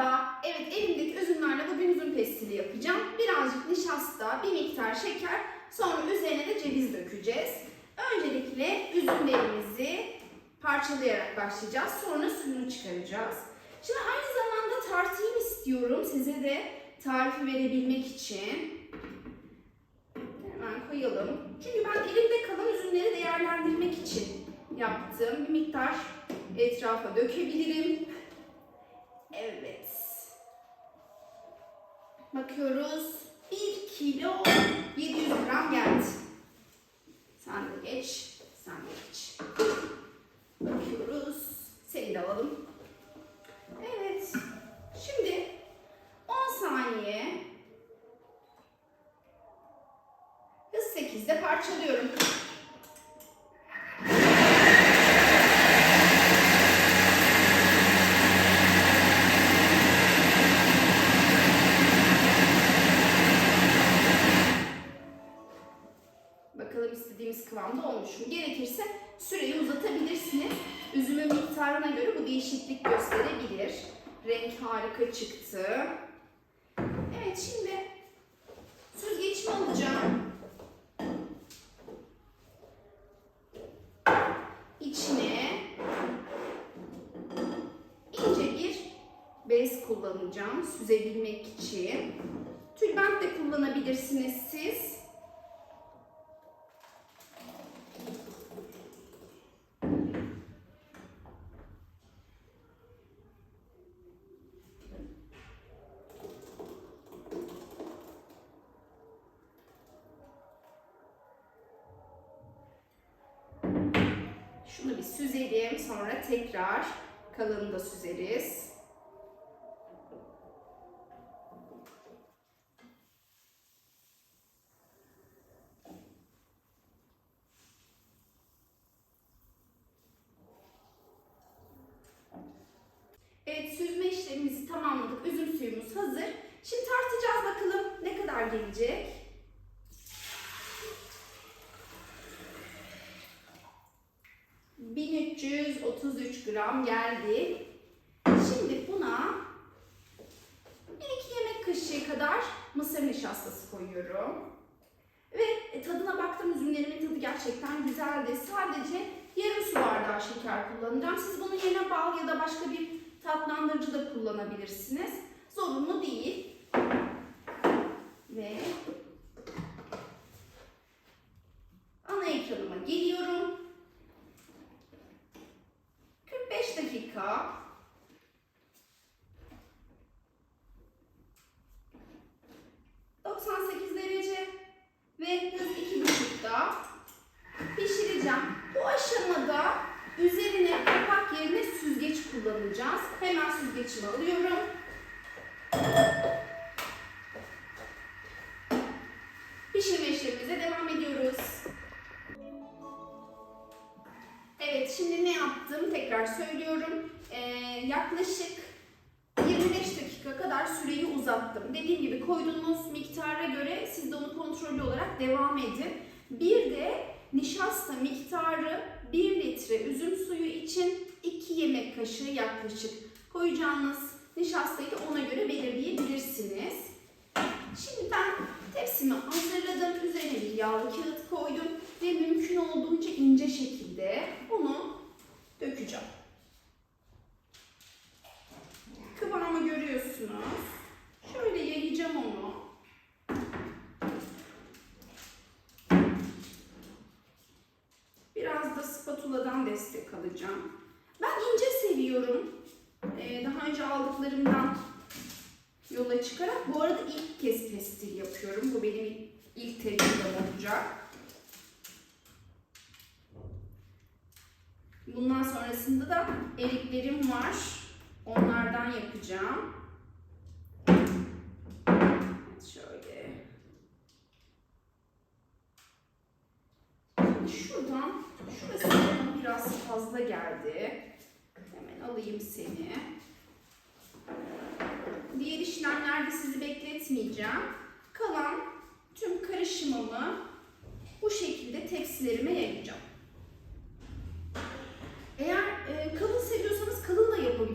Merhaba. Evet elimdeki üzümlerle bugün üzüm pestili yapacağım. Birazcık nişasta, bir miktar şeker, sonra üzerine de ceviz dökeceğiz. Öncelikle üzümlerimizi parçalayarak başlayacağız. Sonra suyunu çıkaracağız. Şimdi aynı zamanda tartayım istiyorum size de tarifi verebilmek için. Hemen koyalım. Çünkü ben elimde kalan üzümleri değerlendirmek için yaptım. Bir miktar etrafa dökebilirim. Evet. Bakıyoruz. 1 kilo 700 gram geldi. Sen de geç. Sen de geç. Bakıyoruz. Seni de alalım. Evet. Şimdi 10 saniye hız 8'de parçalıyorum. Bakalım istediğimiz kıvamda olmuş mu? Gerekirse süreyi uzatabilirsiniz. Üzümün miktarına göre bu değişiklik gösterebilir. Renk harika çıktı. Evet şimdi süzgeçimi alacağım. İçine ince bir bez kullanacağım süzebilmek için. Tülbent de kullanabilirsiniz siz. Şunu bir süzelim sonra tekrar kalanını da süzeriz. Evet süzme işlemimizi tamamladık. Üzüm suyumuz hazır. Şimdi tartacağız bakalım ne kadar gelecek. ...1333 gram geldi. Şimdi buna... ...bir iki yemek kaşığı kadar mısır nişastası koyuyorum. Ve e, tadına baktım üzümlerimin tadı gerçekten güzeldi. Sadece yarım su bardağı şeker kullanacağım. Siz bunun yerine bal ya da başka bir tatlandırıcı da kullanabilirsiniz. Zorunlu değil. Ve dakika ...98 derece ve hız 2,5'da pişireceğim. Bu aşamada üzerine kapak yerine süzgeç kullanacağız. Hemen süzgeçimi alıyorum. Pişirme işlemimize devam ediyoruz. Evet, şimdi ne yaptım? Tekrar söylüyorum. Ee, yaklaşık 25 dakika kadar süreyi uzattım. Dediğim gibi koyduğunuz miktara göre siz de onu kontrollü olarak devam edin. Bir de nişasta miktarı 1 litre üzüm suyu için 2 yemek kaşığı yaklaşık koyacağınız nişastayı da ona göre belirleyebilirsiniz. Şimdi ben tepsimi hazırladım. Üzerine bir yağlı kağıt koydum ve mümkün olduğunca ince şekilde bunu dökeceğim. Kıvamı görüyorsunuz. Şöyle yayacağım onu. Biraz da spatuladan destek alacağım. Ben ince seviyorum. Ee, daha önce aldıklarımdan yola çıkarak. Bu arada ilk kez pestil yapıyorum. Bu benim ilk tecrübem olacak. Bundan sonrasında da eriklerim var. Onlardan yapacağım. Şöyle. Şimdi şuradan, şurası biraz fazla geldi. Hemen alayım seni. Diğer işlemlerde sizi bekletmeyeceğim. Kalan tüm karışımımı bu şekilde tepsilerime yayacağım.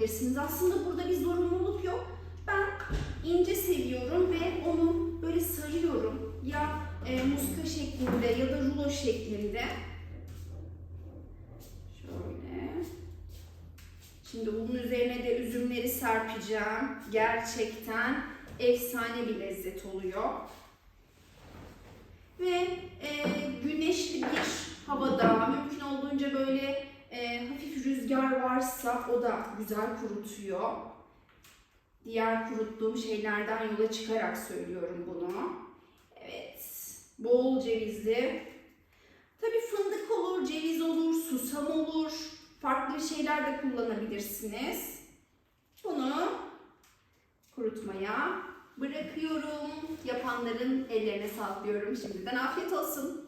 yapabilirsiniz. Aslında burada bir zorunluluk yok. Ben ince seviyorum ve onu böyle sarıyorum. Ya e, muska şeklinde ya da rulo şeklinde. Şöyle. Şimdi bunun üzerine de üzümleri serpeceğim. Gerçekten efsane bir lezzet oluyor. Varsa o da güzel kurutuyor. Diğer kuruttuğum şeylerden yola çıkarak söylüyorum bunu. Evet, bol cevizli. Tabii fındık olur, ceviz olur, susam olur. Farklı şeyler de kullanabilirsiniz. Bunu kurutmaya bırakıyorum. Yapanların ellerine sağlık diyorum. Şimdiden afiyet olsun.